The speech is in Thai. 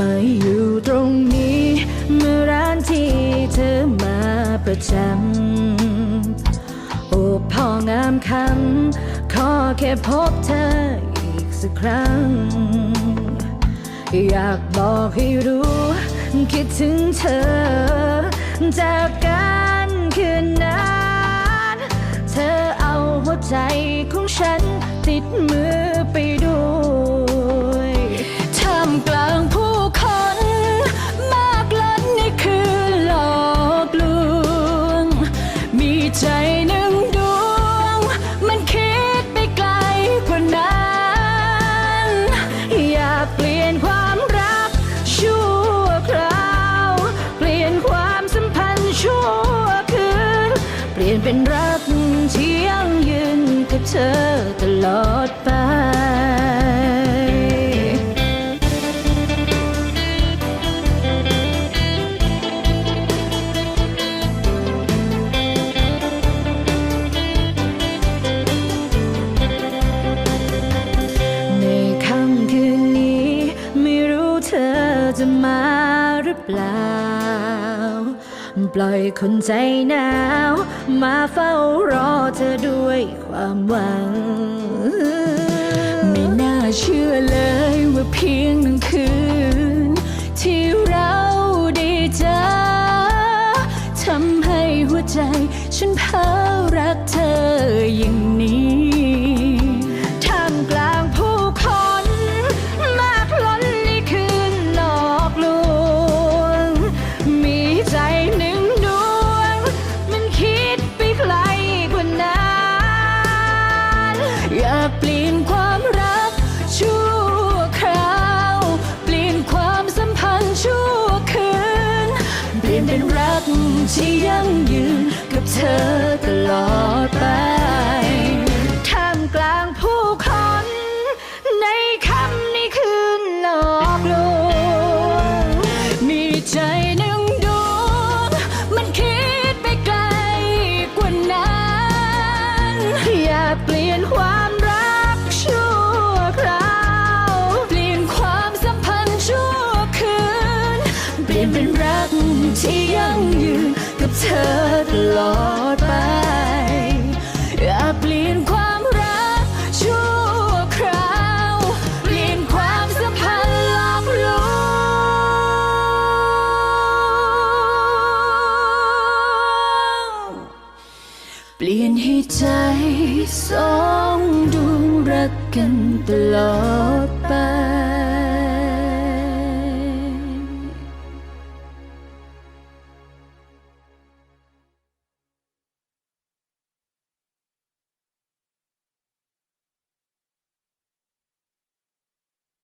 มาอยู่ตรงนี้ เมื่อร้านที่เธอมาประจำโอ้พ่องามคำขอแค่พบเธออีกสักครั้ง อยากบอกให้รู้ คิดถึงเธอ จากการคืนนั้น เธอเอาหัวใจของฉันติดมือ เธอตลอดไปในค่ำคืนนี้ไม่รู้เธอจะมาหรือเปล่า ปล่อยคนใจหนาว มาเฝ้ารอ ความหวัง ที่ยั่งยืนกับเธอตลอดไปท่ามกลางผู้คน ในค่ำในคืนหลอกลวงมีใจหนึ่งดวง มันคิดไปไกลกว่านั้นอย่าเปลี่ยนความรักชั่วคราวเปลี่ยนความสัมพันธ์ชั่วคืน เปลี่ยนเป็นรักที่ยั่งยืน ธอตลอดไป อยาเปลี่ยนความรักชั่วคราว เปลี่ยนความสัมพันธ์หลอกลวงเปลี่ยนให้ใจสองดวงรักกันตลอดไป